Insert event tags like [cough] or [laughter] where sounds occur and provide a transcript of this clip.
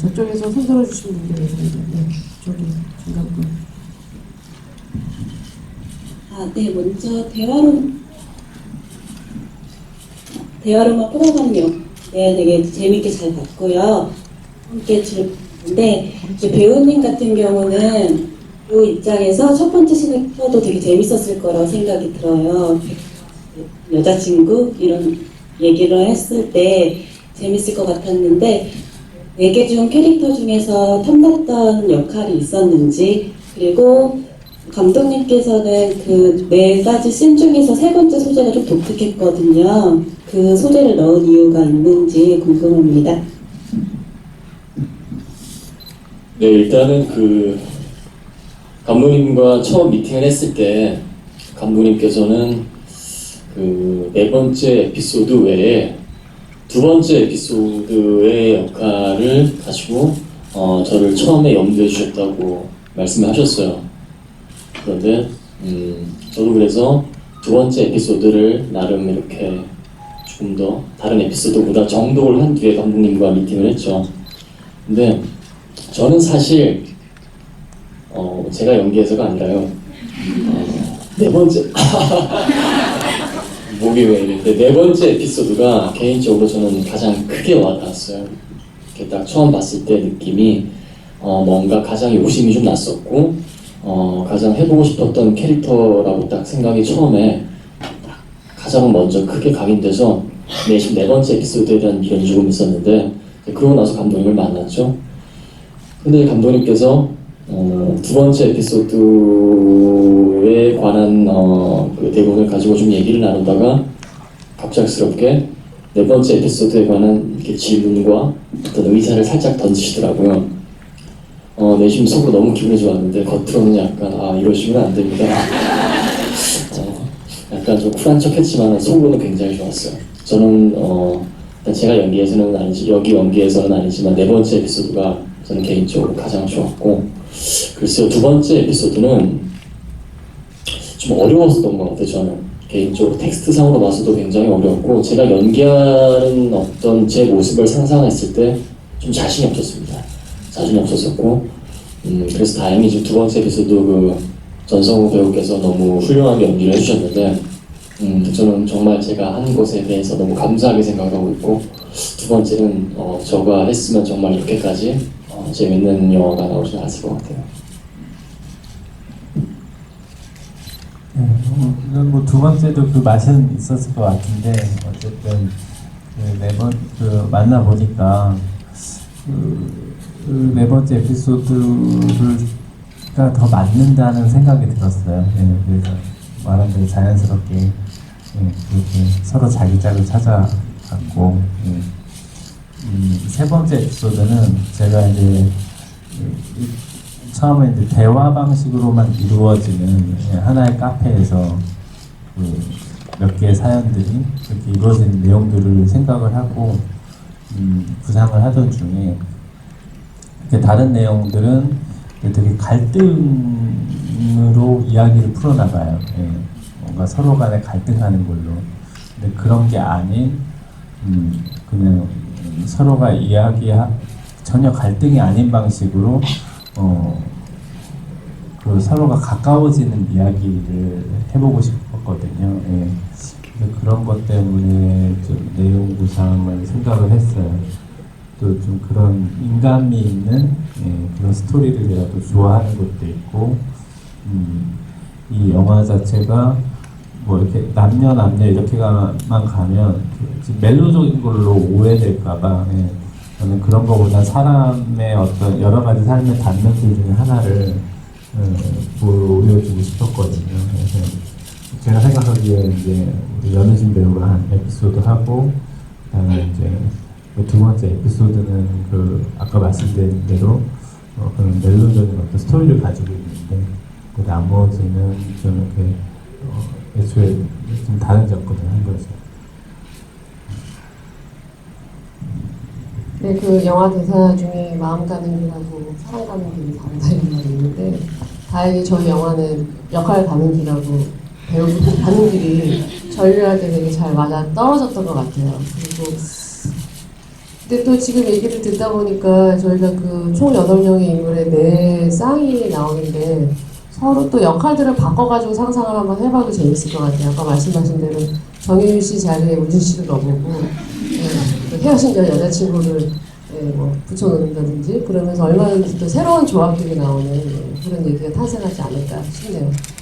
저쪽에서 손 들어주시면 분들 계세요. 네, 저기 중간분. 아, 네, 먼저 대화룸 대화룸과 프로그램요. 네, 되게 재밌게 잘 봤고요. 함께 즐겼는데 이제 배우님 같은 경우는 이 입장에서 첫 번째 시나리오도 되게 재밌었을 거라고 생각이 들어요. 여자친구 이런 얘기를 했을 때 재밌을 것 같았는데 네개중 캐릭터 중에서 탐났던 역할이 있었는지 그리고 감독님께서는 그 네 가지 씬 중에서 세 번째 소재가 좀 독특했거든요. 그 소재를 넣은 이유가 있는지 궁금합니다. 네, 일단은 그 감독님과 처음 미팅을 했을 때 감독님께서는 그 네 번째 에피소드 외에 두 번째 에피소드의 역할을 가지고 어, 저를 처음에 염두해 주셨다고 말씀을 하셨어요. 그런데 음, 저도 그래서 두 번째 에피소드를 나름 이렇게 조금 더 다른 에피소드보다 정독을 한 뒤에 감독님과 미팅을 했죠. 근데 저는 사실 어, 제가 연기해서가 아니라요. 어, 네 번째 [laughs] 이랬는데 네 번째 에피소드가 개인적으로 저는 가장 크게 와닿았어요. 이렇게 딱 처음 봤을 때 느낌이 어, 뭔가 가장 욕심이 좀 났었고 어, 가장 해보고 싶었던 캐릭터라고 딱 생각이 처음에 딱 가장 먼저 크게 각인돼서 내심 네 번째 에피소드에 대한 미련이 조금 있었는데 그러고 나서 감독님을 만났죠. 근데 감독님께서 어, 두 번째 에피소드에 관한 어, 그 대본을 가지고 좀 얘기를 나누다가 갑작스럽게 네 번째 에피소드에 관한 이렇게 질문과 어떤 의사를 살짝 던지시더라고요. 어, 내심 속으로 너무 기분이 좋았는데 겉으로는 약간 아 이러시면 안 됩니다. [laughs] 어, 약간 좀 쿨한 척했지만 속으로는 굉장히 좋았어요. 저는 어, 제가 연기해서는 아니지 여기 연기에서는 아니지만 네 번째 에피소드가 저는 개인적으로 가장 좋았고 글쎄요 두 번째 에피소드는 좀 어려웠던 것 같아요 저는 개인적으로 텍스트 상으로 봐서도 굉장히 어려웠고 제가 연기하는 어떤 제 모습을 상상했을 때 좀 자신이 없었습니다 자신이 없었었고 음, 그래서 다행히 지금 두 번째 에피소드 그 전성우 배우께서 너무 훌륭하게 연기를 해주셨는데 음, 저는 정말 제가 한 것에 대해서 너무 감사하게 생각하고 있고 두 번째는 어, 저가 했으면 정말 이렇게까지 어, 재밌는 영화가 나오지 않았을 것 같아요. 네, 뭐두 번째도 그 맛은 있었을 것 같은데 어쨌든 그 네번 그 만나 보니까 그, 그 네 번째 에피소드가 더 맞는다는 생각이 들었어요. 네, 그래서 말한 대로 자연스럽게 네, 그렇게 서로 자기 짝을 찾아갔고 네. 음, 세 번째 에피소드는 제가 이제 처음에 이제 대화 방식으로만 이루어지는 하나의 카페에서 그몇 개의 사연들이 그렇게 이루어지는 내용들을 생각을 하고 음, 구상을 하던 중에 이렇게 다른 내용들은 되게 갈등으로 이야기를 풀어나가요. 예, 뭔가 서로 간에 갈등하는 걸로. 근데 그런 게 아닌 음, 그냥 서로가 이야기 전혀 갈등이 아닌 방식으로 어, 그 서로가 가까워지는 이야기를 해보고 싶었거든요. 예. 그런 것 때문에 좀 내용 구상을 생각을 했어요. 또 좀 그런 인간미 있는 예, 그런 스토리를 내가 또 좋아하는 것도 있고, 음, 이 영화 자체가 뭐 이렇게 남녀 남녀 이렇게만 가면 멜로적인 걸로 오해될까봐 예, 저는 그런 거보다 사람의 어떤 여러 가지 삶의 단면들 중에 하나를 어, 보여주고 싶었거든요. 그래서 제가 생각하기에 이제 우리 연우진 배우가 한 에피소드 하고 그다음에 이제 그두 번째 에피소드는 그 아까 말씀드린 대로 어, 그런 멜로적인 어떤 스토리를 가지고 있는데 그 나머지는 좀 이렇게 어, 애초에 좀 다른 접근을 한 거죠. 네, 그 영화 대사 중에 마음 가는 길하고 사랑 가는 길이 다르다는 말이 있는데 다행히 저희 영화는 역할 가는 길하고 배우 가는 길이 전류할 때 되게 잘 맞아 떨어졌던 것 같아요. 그리고 근데 또 지금 얘기를 듣다 보니까 저희가 그 총 8명의 인물의 네 쌍이 나오는데 서로 또 역할들을 바꿔가지고 상상을 한번 해봐도 재밌을 것 같아요. 아까 말씀하신 대로 정혜윤 씨 자리에 우진 씨를 넣어보고 예, 또 헤어진 전 여자친구를 예, 뭐 붙여놓는다든지 그러면서 얼마든지 또 새로운 조합들이 나오는 예, 그런 얘기가 탄생하지 않을까 싶네요.